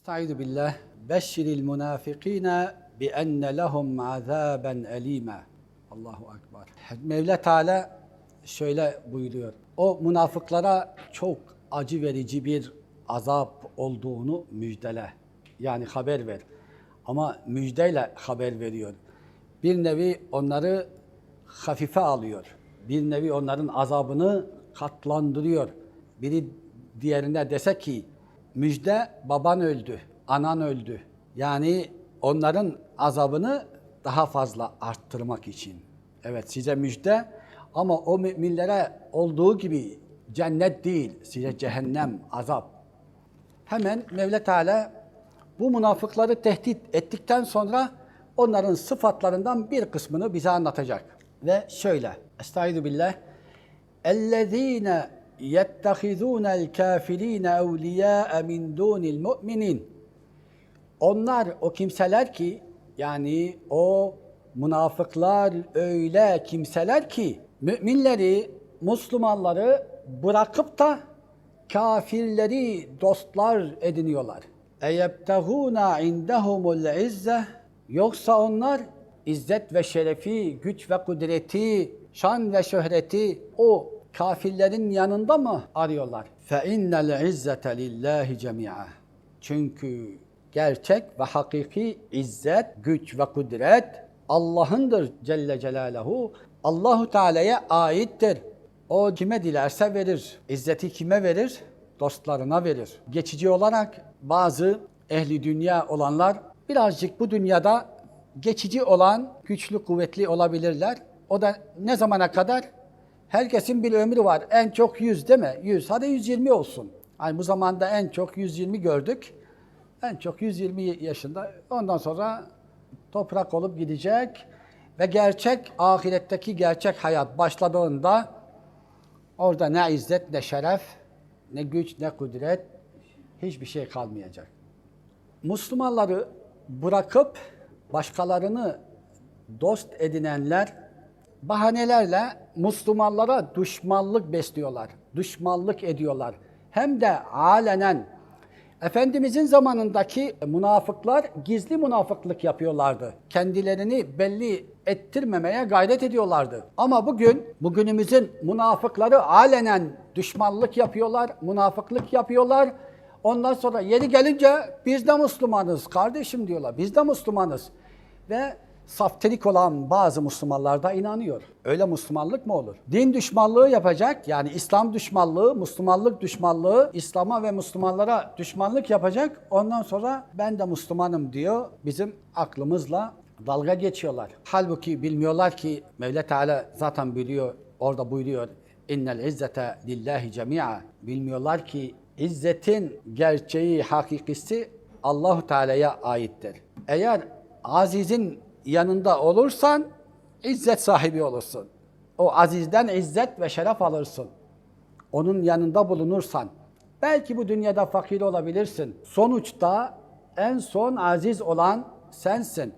Estaizu billah. Beşşiril münafikine bi enne lehum azaben elime. Allahu Ekber. Mevla Teala şöyle buyuruyor. O münafıklara çok acı verici bir azap olduğunu müjdele. Yani haber ver. Ama müjdeyle haber veriyor. Bir nevi onları hafife alıyor. Bir nevi onların azabını katlandırıyor. Biri diğerine dese ki müjde baban öldü, anan öldü. Yani onların azabını daha fazla arttırmak için. Evet size müjde ama o müminlere olduğu gibi cennet değil, size cehennem, azap. Hemen Mevla Teala bu münafıkları tehdit ettikten sonra onların sıfatlarından bir kısmını bize anlatacak. Ve şöyle, Estaizu billah, اَلَّذ۪ينَ يَتَّخِذُونَ الْكَافِر۪ينَ اَوْلِيَاءَ مِنْ دُونِ الْمُؤْمِنِينَ Onlar o kimseler ki, yani o münafıklar öyle kimseler ki, müminleri, Müslümanları bırakıp da kafirleri dostlar ediniyorlar. اَيَبْتَغُونَ عِنْدَهُمُ الْعِزَّةِ Yoksa onlar izzet ve şerefi, güç ve kudreti, şan ve şöhreti o kafirlerin yanında mı arıyorlar? فَاِنَّ الْعِزَّةَ لِلّٰهِ جَمِيعًا Çünkü gerçek ve hakiki izzet, güç ve kudret Allah'ındır Celle Celaluhu. Allahu Teala'ya aittir. O kime dilerse verir. İzzeti kime verir? Dostlarına verir. Geçici olarak bazı ehli dünya olanlar birazcık bu dünyada geçici olan, güçlü, kuvvetli olabilirler. O da ne zamana kadar? Herkesin bir ömrü var. En çok 100 değil mi? 100. Hadi 120 olsun. Yani bu zamanda en çok 120 gördük. En çok 120 yaşında. Ondan sonra toprak olup gidecek. Ve gerçek, ahiretteki gerçek hayat başladığında orada ne izzet, ne şeref, ne güç, ne kudret, hiçbir şey kalmayacak. Müslümanları bırakıp başkalarını dost edinenler bahanelerle Müslümanlara düşmanlık besliyorlar, düşmanlık ediyorlar. Hem de alenen Efendimizin zamanındaki münafıklar gizli münafıklık yapıyorlardı. Kendilerini belli ettirmemeye gayret ediyorlardı. Ama bugün, bugünümüzün münafıkları alenen düşmanlık yapıyorlar, münafıklık yapıyorlar. Ondan sonra yeri gelince biz de Müslümanız kardeşim diyorlar. Biz de Müslümanız. Ve safterik olan bazı Müslümanlar da inanıyor. Öyle Müslümanlık mı olur? Din düşmanlığı yapacak, yani İslam düşmanlığı, Müslümanlık düşmanlığı, İslam'a ve Müslümanlara düşmanlık yapacak. Ondan sonra ben de Müslümanım diyor. Bizim aklımızla dalga geçiyorlar. Halbuki bilmiyorlar ki Mevla Teala zaten biliyor, orada buyuruyor. İnnel izzete lillahi cemi'a. Bilmiyorlar ki İzzetin gerçeği, hakikisi Allahu Teala'ya aittir. Eğer azizin yanında olursan izzet sahibi olursun. O azizden izzet ve şeref alırsın. Onun yanında bulunursan. Belki bu dünyada fakir olabilirsin. Sonuçta en son aziz olan sensin.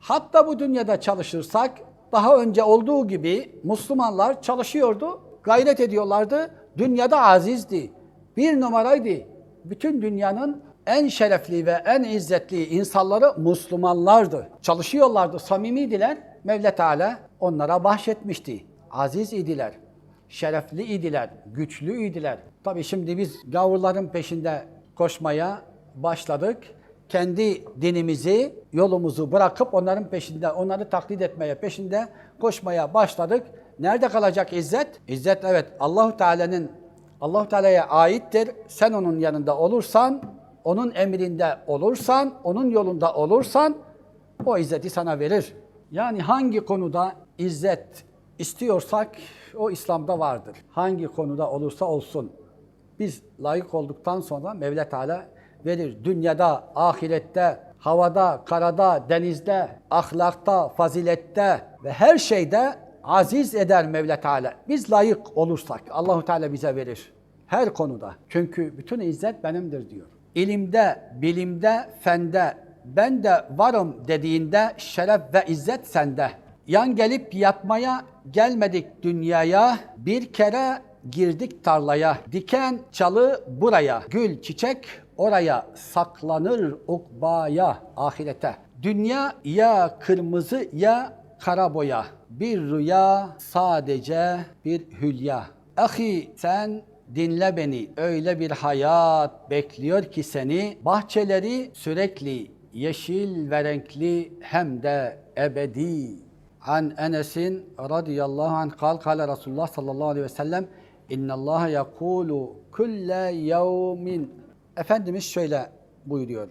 Hatta bu dünyada çalışırsak daha önce olduğu gibi Müslümanlar çalışıyordu, gayret ediyorlardı. Dünyada azizdi. Bir numaraydı. Bütün dünyanın en şerefli ve en izzetli insanları Müslümanlardı. Çalışıyorlardı, samimiydiler. Mevla Teala onlara bahşetmişti. Aziz idiler, şerefli idiler, güçlü idiler. Tabii şimdi biz gavurların peşinde koşmaya başladık. Kendi dinimizi, yolumuzu bırakıp onların peşinde, onları taklit etmeye, peşinde koşmaya başladık. Nerede kalacak izzet? İzzet evet Allahu Teala'nın Allahu Teala'ya aittir. Sen onun yanında olursan, onun emrinde olursan, onun yolunda olursan o izzeti sana verir. Yani hangi konuda izzet istiyorsak o İslam'da vardır. Hangi konuda olursa olsun. Biz layık olduktan sonra Mevla Teala verir. Dünyada, ahirette, havada, karada, denizde, ahlakta, fazilette ve her şeyde aziz eder Mevla Teala. Biz layık olursak Allahu Teala bize verir. Her konuda. Çünkü bütün izzet benimdir diyor. İlimde, bilimde, fende ben de varım dediğinde şeref ve izzet sende. Yan gelip yatmaya gelmedik dünyaya. Bir kere girdik tarlaya. Diken çalı buraya. Gül çiçek oraya. Saklanır ukbaya ahirete. Dünya ya kırmızı ya kara boya. Bir rüya sadece bir hülya. Ahi sen dinle beni. Öyle bir hayat bekliyor ki seni. Bahçeleri sürekli yeşil ve renkli hem de ebedi. An Enes'in radıyallahu anh kal kale Resulullah sallallahu aleyhi ve sellem İnna Allah yekulu kulle yevmin Efendimiz şöyle buyuruyor.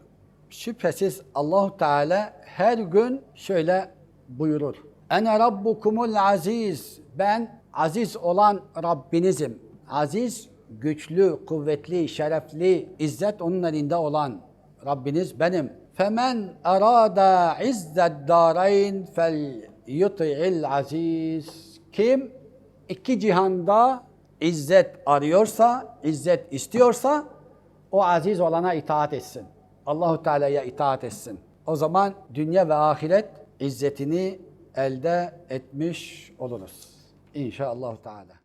Şüphesiz Allahu Teala her gün şöyle buyurur. Ene rabbukumul aziz. Ben aziz olan Rabbinizim. Aziz, güçlü, kuvvetli, şerefli, izzet onun elinde olan Rabbiniz benim. Femen arada izzet darayn fel yuti'il aziz. Kim iki cihanda izzet arıyorsa, izzet istiyorsa o aziz olana itaat etsin. Allahu Teala'ya itaat etsin. O zaman dünya ve ahiret izzetini elde etmiş oluruz. İnşallah Teala.